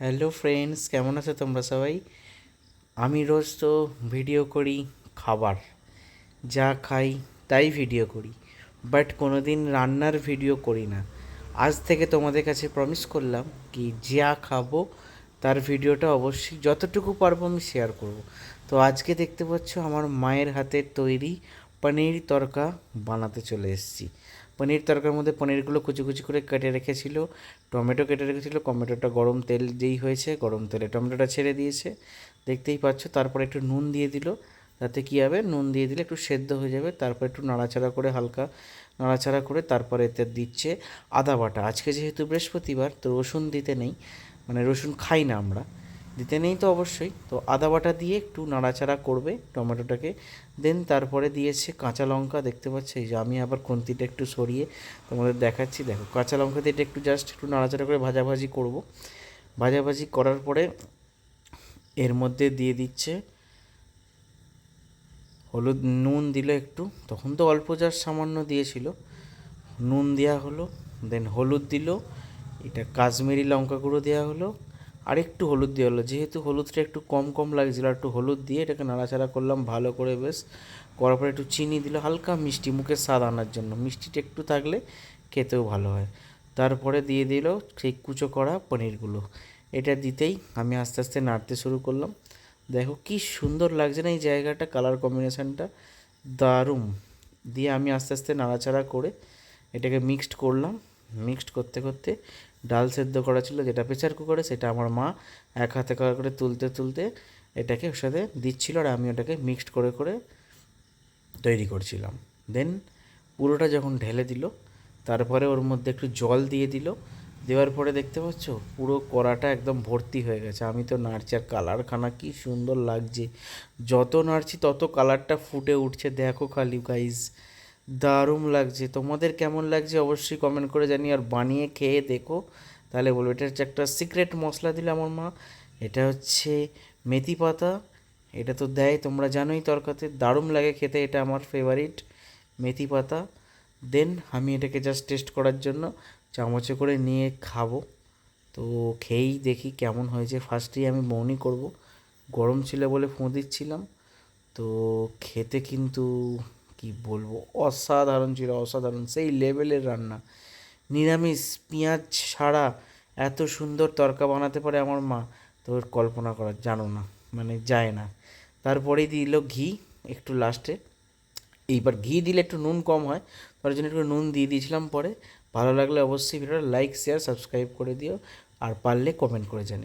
Hello friends কেমন আছো তোমরা সবাই? আমি রোজ তো ভিডিও করি খাবার, যা খাই তাই ভিডিও করি বাট কোনো দিন রান্নার ভিডিও করি না। আজ থেকে তোমাদের কাছে প্রমিস করলাম কি যা খাব তার ভিডিওটা অবশ্যই যতটুকু পারব আমি শেয়ার করব। তো আজকে দেখতে পাচ্ছ আমার মায়ের হাতের তৈরি পনির তরকা বানাতে চলে এসেছি। পনির তরকার মধ্যে পনিরগুলো কুচি কুচি করে কেটে রেখেছিল, টমেটো কেটে রেখেছিল, টমেটোটা গরম তেল যেই হয়েছে, গরম তেলে টমেটোটা ছেড়ে দিয়েছে। দেখতেই পাচ্ছ, তারপরে একটু নুন দিয়ে দিল, তাতে কী হবে? নুন দিয়ে দিলে একটু সেদ্ধ হয়ে যাবে, তারপর একটু নাড়াচাড়া করে হালকা নাড়াচাড়া করে তারপরে এতে দিচ্ছে আদা বাটা। আজকে যেহেতু বৃহস্পতিবার, তো রসুন দিতে নেই মানে রসুন খাই না আমরা। দিতে নেই তো অবশ্যই। তো আদা বাটা দিয়ে একটু নাড়াচাড়া করবে টমেটোটাকে। দেন তারপরে দিয়েছে কাঁচা লঙ্কা, দেখতে পাচ্ছি? এই যে আমি আবার খুন্তিটা একটু সরিয়ে তোমাদের দেখাচ্ছি। দেখো, কাঁচা লঙ্কা দিয়ে এটা একটু জাস্ট একটু নাড়াচাড়া করে ভাজাভাজি করব। ভাজাভাজি করার পরে এর মধ্যে দিয়ে দিচ্ছে হলুদ, নুন দিল একটু। তখন তো অল্প জাস্ট সামান্য দিয়েছিল। নুন দেওয়া হলো দেন হলুদ দিল। এটা কাশ্মীরি লঙ্কা গুঁড়ো দেওয়া হলো। আর একটু হলুদ দেওয়া হলো। যেহেতু হলুদটা একটু কম কম লাগছিল একটু হলুদ দিয়ে এটাকে নাড়াচাড়া করলাম, ভালো করে বেশ করার পরে একটু চিনি দিল, হালকা মিষ্টি মুখে স্বাদ আনার জন্য। মিষ্টিটা একটু থাকলে খেতেও ভালো হয়। তারপরে দিয়ে দিল সেই কুচো করা পনিরগুলো। এটা দিতেই আমি আস্তে আস্তে নাড়তে শুরু করলাম। দেখো কি সুন্দর লাগছে না এই জায়গাটা, কালার কম্বিনেশানটা। দারুণ। দিয়ে আমি আস্তে আস্তে নাড়াচাড়া করে এটাকে মিক্সড করলাম। মিক্সড করতে করতে ডাল সেদ্ধ করা ছিল, যেটা প্রেসার কুকারে, সেটা আমার মা এক হাতে করে করে তুলতে তুলতে এটাকে ওর সাথে দিচ্ছিল আর আমি ওটাকে মিক্সড করে করে তৈরি করছিলাম। দেন পুরোটা যখন ঢেলে দিল, তারপরে ওর মধ্যে একটু জল দিয়ে দিল, দেওয়ার পরে দেখতে পাচ্ছ পুরো কড়াটা একদম ভর্তি হয়ে গেছে। আমি তো নাড়ছি, আর কালারখানা কি সুন্দর লাগছে। যত নাড়ছি তত কালারটা ফুটে উঠছে। দেখো খালি গাইজ দারুণ লাগছে। তোমাদের কেমন লাগছে অবশ্যই কমেন্ট করে জানি আর বানিয়ে খেয়ে দেখো। তাহলে বলব, এটা হচ্ছে একটা সিক্রেট মশলা দিলে আমার মা। এটা হচ্ছে মেথি পাতা। এটা তো দেয়, তোমরা জানোই তরকাতে দারুণ লাগে খেতে, এটা আমার ফেভারিট মেথি পাতা। দেন আমি এটাকে জাস্ট টেস্ট করার জন্য চামচে করে নিয়ে খাব। তো খেয়েই দেখি কেমন হয়েছে। ফার্স্টেই আমি বৌনি করব। গরম ছিল বলে ফোঁ দিচ্ছিলাম। তো খেতে কিন্তু কি বলব? অসাধারণ ছিল, অসাধারণ। সেই লেভেলের রান্না। নিরামিষ পেঁয়াজ ছাড়া এত সুন্দর তরকা বানাতে পারে আমার মা? তোর কল্পনা করা, জানো না মানে যায় না। তারপরেই দিল ঘি, একটু লাস্টে এইবার ঘি দিলে একটু নুন কম হয়, তার জন্য একটু নুন দিয়ে দিয়েছিলাম পরে। ভালো লাগলে অবশ্যই ভিডিওটা লাইক শেয়ার সাবস্ক্রাইব করে দিও। আর পারলে কমেন্ট করে জানি